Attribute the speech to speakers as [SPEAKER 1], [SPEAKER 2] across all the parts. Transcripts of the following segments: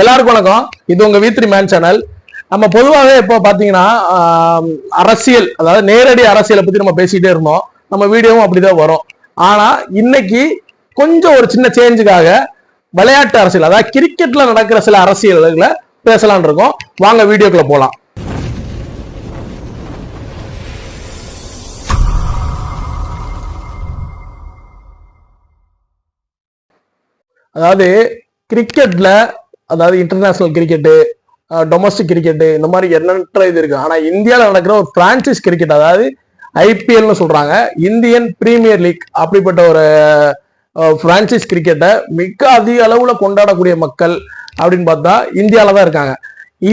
[SPEAKER 1] எல்லாருக்கும் வணக்கம். இது உங்க வீத்ரி மேன் சேனல் நம்ம பொதுவாகவே இப்போ பாத்தீங்கன்னா அரசியல் அதாவது நேரடி அரசியலை பத்தி நம்ம பேசிட்டே இருந்தோம். நம்ம வீடியோவும் அப்படிதான் வரும். ஆனா இன்னைக்கு கொஞ்சம் ஒரு சின்ன சேஞ்சுக்காக விளையாட்டு அரசியல் அதாவது கிரிக்கெட்ல நடக்கிற சில அரசியல்களை பேசலாம்னு இருக்கோம். வாங்க வீடியோக்குள்ள போலாம். அதாவது கிரிக்கெட்ல அதாவது இன்டர்நேஷனல் கிரிக்கெட்டு டொமஸ்டிக் கிரிக்கெட்டு இந்த மாதிரி எண்ணற்ற இது இருக்கு. ஆனா இந்தியாவில் நடக்கிற ஒரு பிரான்சைஸ் கிரிக்கெட் அதாவது ஐபிஎல்னு சொல்றாங்க. இந்தியன் பிரீமியர் லீக் அப்படிப்பட்ட ஒரு பிரான்சைஸ் கிரிக்கெட்டை மிக அதிக அளவுல கொண்டாடக்கூடிய மக்கள் அப்படின்னு பார்த்தா இந்தியாவில தான் இருக்காங்க.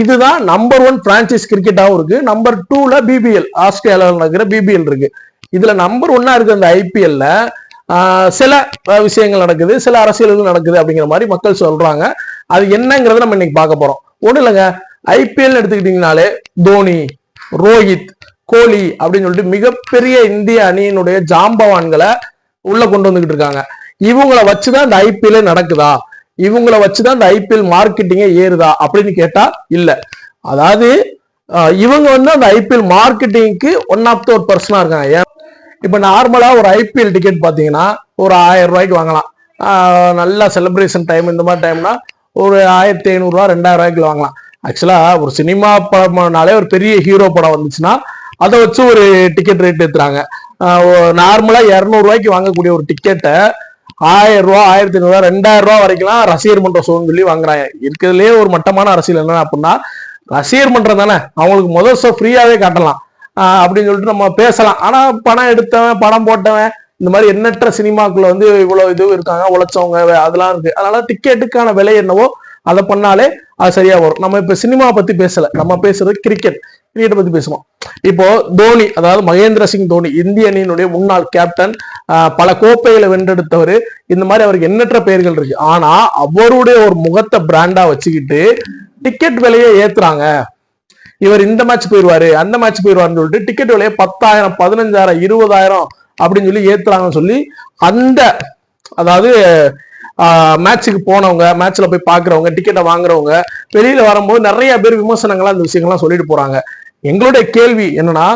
[SPEAKER 1] இதுதான் நம்பர் ஒன் பிரான்சைஸ் கிரிக்கெட்டாகவும் இருக்கு. நம்பர் டூல பிபிஎல் ஆஸ்திரேலியாவில் நடக்கிற பிபிஎல் இருக்கு. இதுல நம்பர் ஒன்னா இருக்கு அந்த ஐபிஎல்ல சில விஷயங்கள் நடக்குது சில அரசியல்கள் நடக்குது அப்படிங்கிற மாதிரி மக்கள் சொல்றாங்க. அது என்னங்கிறத நம்ம இன்னைக்கு பார்க்க போறோம். ஒன்றும் இல்லைங்க. ஐபிஎல் எடுத்துக்கிட்டீங்கனாலே தோனி ரோஹித் கோலி அப்படின்னு சொல்லிட்டு மிகப்பெரிய இந்திய அணியினுடைய ஜாம்பவான்களை உள்ள கொண்டு வந்துகிட்டு இருக்காங்க. இவங்கள வச்சுதான் இந்த ஐபிஎல் நடக்குதா? இவங்கள வச்சுதான் இந்த ஐபிஎல் மார்க்கெட்டிங்கே ஏறுதா அப்படின்னு கேட்டா இல்ல. அதாவது இவங்க வந்து அந்த ஐபிஎல் மார்க்கெட்டிங்க்கு ஒன் ஆஃப் த ஒரு பர்சனா இருக்காங்க. ஏன் இப்போ நார்மலாக ஒரு ஐபிஎல் டிக்கெட் பார்த்தீங்கன்னா ஒரு ஆயிரம் ரூபாய்க்கு வாங்கலாம். நல்லா நல்ல செலிப்ரேஷன் டைம் இந்த மாதிரி டைம்னா ஒரு ஆயிரத்தி ஐநூறுரூவா ரெண்டாயிரம் ரூபாய்க்கு வாங்கலாம். ஆக்சுவலாக ஒரு சினிமா படம்னாலே ஒரு பெரிய ஹீரோ படம் வந்துச்சுன்னா அதை வச்சு ஒரு டிக்கெட் ரேட் ஏற்றுறாங்க நார்மலாக இரநூறுவாய்க்கு வாங்கக்கூடிய ஒரு டிக்கெட்டை ஆயிரம் ரூபா ஆயிரத்தி ஐநூறுரூவா ரெண்டாயிரம் ரூபா வரைக்கும்லாம் ரசிகர் மன்ற ஷோன்னு சொல்லி வாங்குறாங்க. இருக்கிறதுலே ஒரு மட்டமான அரசியல் என்ன அப்படின்னா ரசிகர் மன்றம் தானே. அவங்களுக்கு முதல் ஷோ ஃப்ரீயாகவே காட்டலாம். அப்படின்னு சொல்லிட்டு நம்ம பேசலாம். ஆனா பணம் எடுத்தவன் படம் போட்டவன் இந்த மாதிரி எண்ணற்ற சினிமாக்குள்ள வந்து இவ்வளவு இது இருக்காங்க உழைச்சவங்க அதெல்லாம் இருக்கு. அதனால டிக்கெட்டுக்கான விலை என்னவோ அதை பண்ணாலே அது சரியா வரும். நம்ம இப்ப சினிமா பத்தி பேசல. நம்ம பேசுறது கிரிக்கெட் கிரிக்கெட் பத்தி பேசுவோம். இப்போ தோனி அதாவது மகேந்திர சிங் தோனி இந்திய அணியினுடைய முன்னாள் கேப்டன் பல கோப்பைகளை வென்றெடுத்தவர். இந்த மாதிரி அவருக்கு எண்ணற்ற பெயர்கள் இருக்கு. ஆனா அவருடைய ஒரு முகத்தை பிராண்டா வச்சுக்கிட்டு டிக்கெட் விலையை ஏத்துறாங்க. இவர் இந்த மேட்ச் போயிடுவாரு அந்த மேட்ச் போயிடுவாருன்னு சொல்லிட்டு டிக்கெட் விலையை பத்தாயிரம் பதினஞ்சாயிரம் இருபதாயிரம் அப்படின்னு சொல்லி ஏத்துறாங்கன்னு சொல்லி அந்த அதாவது மேட்சுக்கு போனவங்க மேட்ச்ல போய் பாக்குறவங்க டிக்கெட்டை வாங்குறவங்க வெளியில வரும்போது நிறைய பேர் விமர்சனங்கள்லாம் அந்த விஷயங்கள்லாம் சொல்லிட்டு போறாங்க. எங்களுடைய கேள்வி என்னன்னா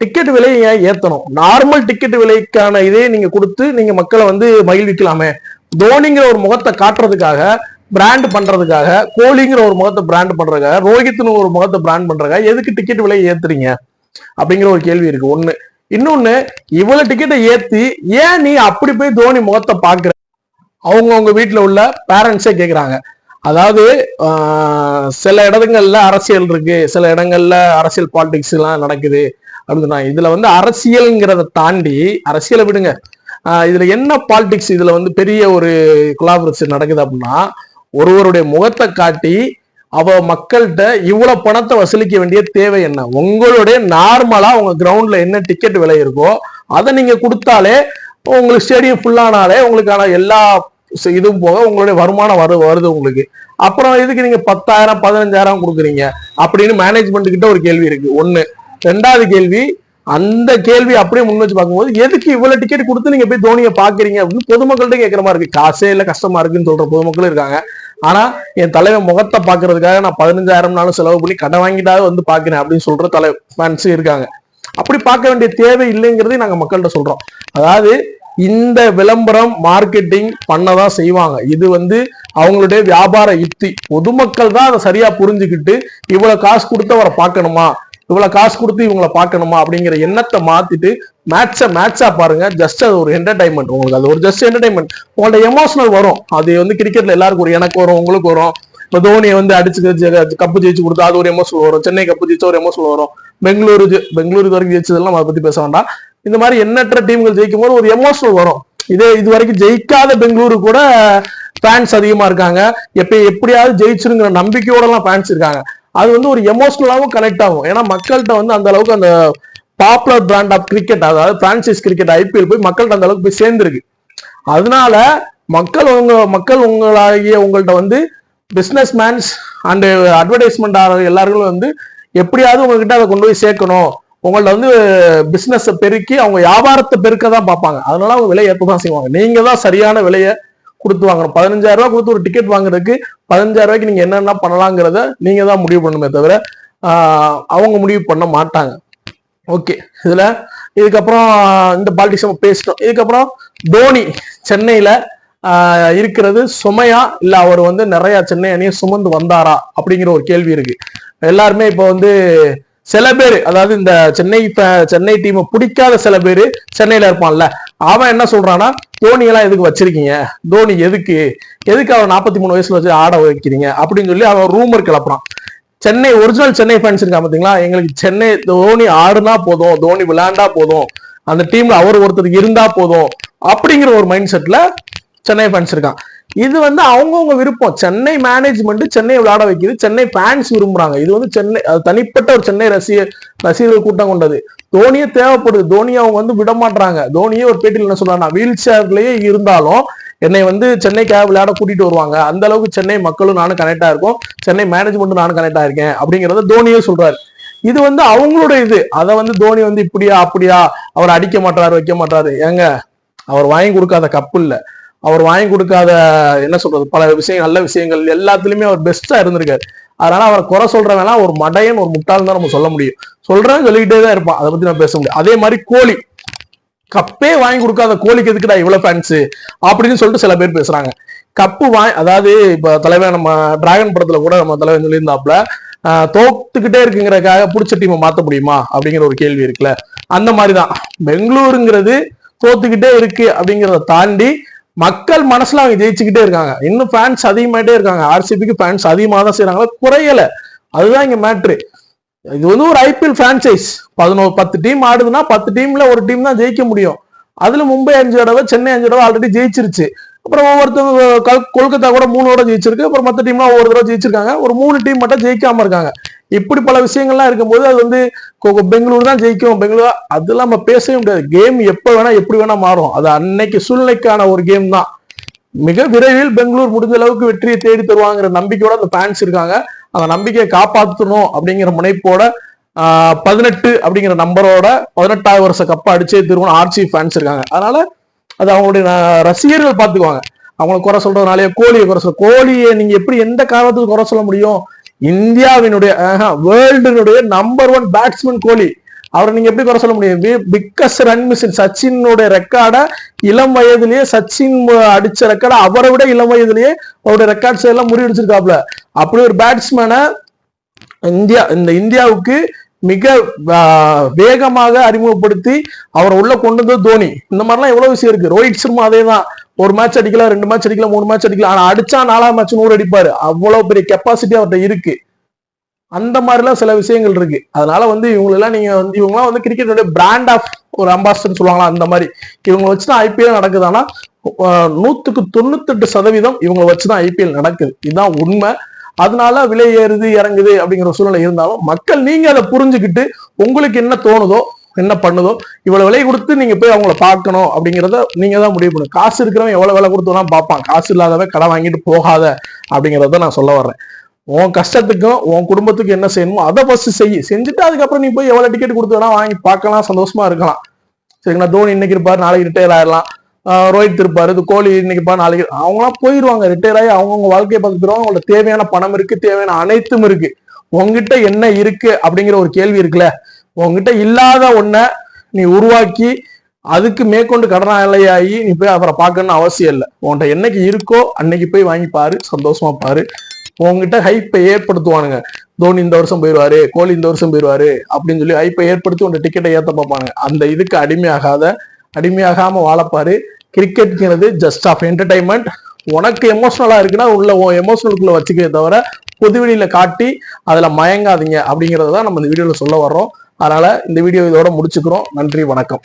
[SPEAKER 1] டிக்கெட் விலையை ஏன் ஏத்தணும்? நார்மல் டிக்கெட் விலைக்கான இதே நீங்க கொடுத்து நீங்க மக்களை வந்து மகிழ்விக்கலாமே? தோனிங்கிற ஒரு முகத்தை காட்டுறதுக்காக பிராண்ட் பண்றதுக்காக கோலிங்கிற ஒரு முகத்தை பிராண்ட் பண்றதுக்காக ரோஹித்னு ஒரு முகத்தை பிராண்ட் பண்றதுக்காக எதுக்கு டிக்கெட் விலையை ஏத்துறீங்க? அப்படிங்கிற ஒரு கேள்வி இருக்கு. ஒண்ணு. இன்னொன்னு இவ்வளவு டிக்கெட்டை ஏத்தி ஏன் நீ அப்படி போய் தோனி முகத்தை பாக்குற அவங்கவுங்க வீட்டுல உள்ள பேரண்ட்ஸே கேக்குறாங்க. அதாவது சில இடங்கள்ல அரசியல் இருக்கு. சில இடங்கள்ல அரசியல் பாலிடிக்ஸ் எல்லாம் நடக்குது. அப்படின்னு இதுல வந்து அரசியல்ங்கிறத தாண்டி அரசியலை விடுங்க. இதுல என்ன பாலிடிக்ஸ் இதுல வந்து பெரிய ஒரு கொலாபரேஷன் நடக்குது அப்படின்னா ஒருவருடைய முகத்தை காட்டி அவ மக்கள்கிட்ட இவ்வளவு பணத்தை வசூலிக்க வேண்டிய தேவை என்ன? உங்களுடைய நார்மலா உங்க கிரவுண்ட்ல என்ன டிக்கெட் விலை இருக்கோ அதை நீங்க கொடுத்தாலே உங்களுக்கு ஸ்டேடியம் ஃபுல்லானாலே உங்களுக்கான எல்லா இதுவும் போக உங்களுடைய வருமானம் வரு வருது உங்களுக்கு. அப்புறம் இதுக்கு நீங்க பத்தாயிரம் பதினஞ்சாயிரம் கொடுக்குறீங்க? அப்படின்னு மேனேஜ்மெண்ட் கிட்ட ஒரு கேள்வி இருக்கு. ஒண்ணு. ரெண்டாவது கேள்வி அந்த கேள்வி அப்படியே முன் வச்சு பார்க்கும்போது எதுக்கு இவ்வளவு டிக்கெட் கொடுத்து நீங்க போய் தோனியை பாக்குறீங்க அப்படின்னு பொதுமக்கள்கிட்ட கேட்கற மாதிரி இருக்கு. காசே இல்ல கஷ்டமா இருக்குன்னு சொல்ற பொதுமக்களும் இருக்காங்க. ஆனா என் தலைவன் முகத்தை பாக்குறதுக்காக நான் பதினஞ்சாயிரம் நாளும் செலவு பண்ணி கடை வாங்கிட்டாவது வந்து பாக்குறேன் அப்படின்னு சொல்ற தலை ஃபேன்ஸ் இருக்காங்க. அப்படி பார்க்க வேண்டிய தேவை இல்லைங்கிறதையும் நாங்க மக்கள்கிட்ட சொல்றோம். அதாவது இந்த விளம்பரம் மார்க்கெட்டிங் பண்ணதான் செய்வாங்க. இது வந்து அவங்களுடைய வியாபார யுக்தி பொதுமக்கள் தான் அதை சரியா புரிஞ்சுக்கிட்டு இவ்வளவு காசு கொடுத்து அவரை பார்க்கணுமா? இவ்வளவு காசு கொடுத்து இவங்களை பார்க்கணுமா அப்படிங்கிற எண்ணத்தை மாத்திட்டு மேட்சை மேட்சா பாருங்க. ஜஸ்ட் அது ஒரு என்டர்டைன்மெண்ட் உங்களுக்கு அது ஒரு ஜஸ்ட் என்டர்டைன்மெண்ட் உங்களோட எமோஷனல் வரும். அது வந்து கிரிக்கெட்ல எல்லாருக்கும் ஒரு எனக்கு வரும் உங்களுக்கு வரும். இப்போ தோனியை வந்து அடிச்சு கப்பு ஜெயிச்சு கொடுத்தா அது ஒரு எமோஷனல் வரும். சென்னை கப்பு ஜெயிச்சா ஒரு எமோஷனல் வரும். பெங்களூரு பெங்களூரு வரைக்கும் ஜெயிச்சதெல்லாம் அதை பத்தி பேச வேண்டாம். இந்த மாதிரி எண்ணற்ற டீம்கள் ஜெயிக்கும் போது ஒரு எமோஷனல் வரும். இதே இது வரைக்கும் ஜெயிக்காத பெங்களூரு கூட ஃபேன்ஸ் அதிகமா இருக்காங்க. எப்ப எப்படியாவது ஜெயிச்சிருங்கிற நம்பிக்கையோட எல்லாம் ஃபேன்ஸ் இருக்காங்க. அது வந்து ஒரு எமோஷ்னலாகவும் கனெக்ட் ஆகும். ஏன்னா மக்கள்கிட்ட வந்து அந்த அளவுக்கு அந்த பாப்புலர் பிராண்ட் ஆஃப் கிரிக்கெட் அதாவது பிரான்சைஸ் கிரிக்கெட் ஐபிஎல் போய் மக்கள்கிட்ட அந்த அளவுக்கு போய் சேர்ந்துருக்கு. அதனால மக்கள் உங்க மக்கள் உங்களாகிய உங்கள்கிட்ட வந்து பிஸ்னஸ் மேன்ஸ் அண்ட் அட்வர்டைஸ்மெண்ட் ஆகிற எல்லாருக்கும் வந்து எப்படியாவது உங்ககிட்ட அதை கொண்டு போய் சேர்க்கணும். உங்கள்ட்ட வந்து பிஸ்னஸை பெருக்கி அவங்க வியாபாரத்தை பெருக்க தான் பார்ப்பாங்க. அதனால அவங்க விலை ஏற்ற தான் செய்வாங்க. நீங்க தான் சரியான விலையை கொடுத்து வாங்கணும். பதினஞ்சாயிரம் ரூபாய் கொடுத்து ஒரு டிக்கெட் வாங்குறதுக்கு பதினஞ்சாயிரம் ரூபாய்க்கு நீங்க என்னென்ன பண்ணலாங்கிறத நீங்க தான் முடிவு பண்ணணுமே தவிர அவங்க முடிவு பண்ண மாட்டாங்க. ஓகே. இதுல இதுக்கப்புறம் இந்த பாலிடிக்ஸ் நம்ம பேசிட்டோம். இதுக்கப்புறம் தோனி சென்னையில இருக்கிறது சுமையா? இல்ல அவர் வந்து நிறைய சென்னை அணியை சுமந்து வந்தாரா? அப்படிங்கிற ஒரு கேள்வி இருக்கு. எல்லாருமே இப்போ வந்து சில பேர் அதாவது இந்த சென்னை சென்னை டீமை பிடிக்காத சில பேர் சென்னையில இருப்பான்ல. அவன் என்ன சொல்றான்னா தோனி எல்லாம் எதுக்கு வச்சிருக்கீங்க? தோனி எதுக்கு? எதுக்கு அவர் நாற்பத்தி மூணு வயசுல வச்சு ஆட வைக்கிறீங்க? அப்படின்னு சொல்லி அவன் ரூமர் கிளப்புறான். சென்னை ஒரிஜினல் சென்னை ஃபேன்ஸ் இருக்கா பாத்தீங்களா? எங்களுக்கு சென்னை தோனி ஆடுனா போதும் தோனி விளையாண்டா போதும் அந்த டீம்ல அவர் ஒருத்தருக்கு இருந்தா போதும் அப்படிங்கிற ஒரு மைண்ட் செட்ல சென்னை ஃபேன்ஸ் இருக்கான் இது வந்து அவங்கவுங்க விருப்பம். சென்னை மேனேஜ்மெண்ட் சென்னை விளையாட வைக்குது. சென்னை ஃபேன்ஸ் விரும்புறாங்க. இது வந்து சென்னை அது தனிப்பட்ட ஒரு சென்னை ரசிகர் ரசிகர்கள் கூட்டம் கொண்டது. தோனியே தேவைப்படுது. தோனியை அவங்க வந்து விட மாட்டாங்க தோனியே ஒரு பேட்டியில் என்ன சொல்றாங்க வீல் சேர்லயே இருந்தாலும் என்னை வந்து சென்னைக்காக விளையாட கூட்டிட்டு வருவாங்க. அந்த அளவுக்கு சென்னை மக்களும் நானும் கனெக்டா இருக்கும். சென்னை மேனேஜ்மெண்ட்டும் நானும் கனெக்டா இருக்கேன் அப்படிங்கறத தோனியே சொல்றாரு. இது வந்து அவங்களோட இது. அதை வந்து தோனி வந்து இப்படியா அப்படியா அவர் அடிக்க மாட்டாரு வைக்க மாட்டாரு ஏங்க அவர் வாங்கி கொடுக்காத கப்பு இல்ல. அவர் வாங்கி கொடுக்காத என்ன சொல்றது பல விஷயங்கள் நல்ல விஷயங்கள் எல்லாத்துலயுமே அவர் பெஸ்டா இருந்திருக்காரு. அதனால அவரை குறை சொல்றவனா ஒரு மடையன் ஒரு முட்டாள் தான் நம்ம சொல்ல முடியும். சொல்றேன் சொல்லிக்கிட்டே தான் இருப்பான். அதை பத்தி நான் பேச முடியும். அதே மாதிரி கோழி கப்பே வாங்கி கொடுக்காத கோலிக்கு எதுக்குடா இவ்வளவு ஃபேன்ஸ் அப்படின்னு சொல்லிட்டு சில பேர் பேசுறாங்க. கப்பு வாங்கி அதாவது இப்ப தலைவர் நம்ம டிராகன் படத்துல கூட நம்ம தலைவர் சொல்லியிருந்தாப்ல தோத்துக்கிட்டே இருக்குங்கிறதுக்காக பிடிச்ச டீமை மாத்த முடியுமா? அப்படிங்கிற ஒரு கேள்வி இருக்குல்ல. அந்த மாதிரிதான். பெங்களூருங்கிறது தோத்துக்கிட்டே இருக்கு அப்படிங்கிறத தாண்டி மக்கள் மனசுல அவங்க ஜெயிச்சுக்கிட்டே இருக்காங்க. இன்னும் ஃபேன்ஸ் அதிகமாயிட்டே இருக்காங்க. ஆர்சிபிக்கு ஃபேன்ஸ் அதிகமாக தான் செய்யறாங்களா குறையல. அதுதான் இங்க மேட்ரு இது வந்து ஒரு ஐபிஎல் பிரான்சைஸ் பதினோரு பத்து டீம் ஆடுதுன்னா பத்து டீம்ல ஒரு டீம் தான் ஜெயிக்க முடியும். அதுல மும்பை அஞ்சு தடவை சென்னை அஞ்சு தடவை ஆல்ரெடி ஜெயிச்சிருச்சு. அப்புறம் ஒவ்வொருத்தவங்க கல்- கொல்கத்தா கூட மூணு தடவை ஜெயிச்சிருக்கு. அப்புறம் மற்ற டீம்லாம் ஒவ்வொரு தடவை ஜெயிச்சிருக்காங்க. ஒரு மூணு டீம் மட்டும் ஜெயிக்காம இருக்காங்க. இப்படி பல விஷயங்கள்லாம் இருக்கும்போது அது வந்து பெங்களூர் தான் ஜெயிக்கும். பெங்களூர் அதெல்லாம் நம்ம பேசவே முடியாது. கேம் எப்போ வேணா எப்படி வேணா மாறும். அது அன்னைக்கு சூழ்நிலைக்கான ஒரு கேம் தான். மிக விரைவில் பெங்களூர் முடிஞ்ச அளவுக்கு வெற்றியை தேடி தருவாங்கிற நம்பிக்கையோட அந்த ஃபேன்ஸ் இருக்காங்க. அந்த நம்பிக்கையை காப்பாற்றணும் அப்படிங்கிற முனைப்போட பதினெட்டு அப்படிங்கிற நம்பரோட பதினெட்டாவது வருஷ கப்பை அடிச்சே திருவண்ண ஆர்சி ஃபேன்ஸ் இருக்காங்க. அதனால அது அவங்களுடைய ரசிகர்கள் பார்த்துக்குவாங்க அவங்களை குறை சொல்றதுனாலே கோழியை குறை சொல்ல கோழியை நீங்க எப்படி எந்த காரணத்துக்கு குறை சொல்ல முடியும்? இந்தியாவினுடைய வேர்ல்டுனுடைய நம்பர் ஒன் பேட்ஸ்மேன் கோலி. அவரை நீங்க எப்படி குறை சொல்ல முடியும்? பிக்கஸ்ட் ரன் மிஷின் சச்சினுடைய ரெக்கார்டை இளம் வயதிலேயே சச்சின் அடிச்ச ரெக்கார்டை அவரை விட இளம் வயதிலேயே அவருடைய ரெக்கார்ட்ஸ் எல்லாம் முறியடிச்சிருக்காப்ல அப்படி ஒரு பேட்ஸ்மேனை இந்தியா இந்த இந்தியாவுக்கு மிக வேகமாக அறிமுகப்படுத்தி அவரை உள்ள கொண்டு வந்தது தோனி. இந்த மாதிரிலாம் எவ்வளவு விஷயம் இருக்கு. ரோஹித் சர்மா அதே தான் ஒரு மேட்ச் அடிக்கலாம் ரெண்டு மேட்ச் அடிக்கலாம் மூணு மேட்ச் அடிக்கலாம் ஆனா அடிச்சா நாலாம் மேட்ச் நூறு அடிப்பாரு. அவ்வளவு பெரிய கெப்பாசிட்டி அவர்கிட்ட இருக்கு. அந்த மாதிரிலாம் சில விஷயங்கள் இருக்கு. அதனால வந்து இவங்களெல்லாம் நீங்க வந்து இவங்கலாம் வந்து கிரிக்கெட்டோட பிராண்ட் ஆஃப் ஒரு அம்பாஸ்டர்னு சொல்லுவாங்களா அந்த மாதிரி. இவங்க வச்சுதான் ஐபிஎல் நடக்குது. ஆனா நூத்துக்கு தொண்ணூத்தெட்டு சதவீதம் இவங்க வச்சுதான் ஐபிஎல் நடக்குது. இதுதான் உண்மை. அதனால விலை ஏறுது இறங்குது அப்படிங்கிற சூழ்நிலை இருந்தாலும் மக்கள் நீங்க அதை புரிஞ்சுக்கிட்டு உங்களுக்கு என்ன தோணுதோ என்ன பண்ணுதோ இவ்வளவு விலை கொடுத்து நீங்க போய் அவங்கள பார்க்கணும் அப்படிங்கிறத நீங்க தான் முடிவு பண்ணும் காசு இருக்கிறவன் எவ்வளவு விலை கொடுத்தோம்னா பார்ப்பான். காசு இல்லாதவன் கடை வாங்கிட்டு போகாத அப்படிங்கிறத நான் சொல்ல வர்றேன். உன் கஷ்டத்துக்கும் உன் குடும்பத்துக்கும் என்ன செய்யணுமோ அதை ஃபர்ஸ்ட் செய். செஞ்சுட்டு அதுக்கப்புறம் நீ போய் எவ்வளவு டிக்கெட் கொடுத்து வேணா வாங்கி பார்க்கலாம் சந்தோஷமா இருக்கலாம். சரிங்களா? தோனி இன்னைக்கு இருப்பாரு நாளைக்கு ரிட்டையர் ஆயிடலாம் ரோஹித் இருப்பாரு. இது கோலி இன்னைக்கு இருப்பாரு நாளைக்கு அவங்களாம் போயிடுவாங்க ரிட்டையர் ஆகி அவங்கவுங்க வாழ்க்கையை பார்த்துருவாங்க அவங்களுக்கு தேவையான பணம் இருக்கு தேவையான அனைத்தும் இருக்கு. உங்ககிட்ட என்ன இருக்கு அப்படிங்கிற ஒரு கேள்வி இருக்குல்ல? உங்ககிட்ட இல்லாத ஒன்ன நீ உருவாக்கி அதுக்கு மேற்கொண்டு கடனாளியாகி நீ போய் அவரை பார்க்கணும்னு அவசியம் இல்லை. உன்கிட்ட என்னைக்கு இருக்கோ அன்னைக்கு போய் வாங்கி பாரு சந்தோஷமா பாரு. உங்ககிட்ட ஹைப்பை ஏற்படுத்துவானுங்க. தோனி இந்த வருஷம் போயிடுவாரு கோலி இந்த வருஷம் போயிடுவாரு அப்படின்னு சொல்லி ஹைப்பை ஏற்படுத்தி உன்ட டிக்கெட்டை ஏற்ற பார்ப்பாங்க அந்த இதுக்கு அடிமையாகாத அடிமையாகாம வாழப்பாரு. கிரிக்கெட்டுங்கிறது ஜஸ்ட் ஆஃப் என்டர்டைன்மெண்ட் உனக்கு எமோஷனலாக இருக்குன்னா உள்ள உன் எமோஷனலுக்குள்ள வச்சுக்கவே தவிர பொதுவெளியில் காட்டி அதில் மயங்காதீங்க அப்படிங்கிறத தான் நம்ம இந்த வீடியோவில் சொல்ல வர்றோம். அதனால் இந்த வீடியோ இதோட முடிச்சுக்கிறோம். நன்றி வணக்கம்.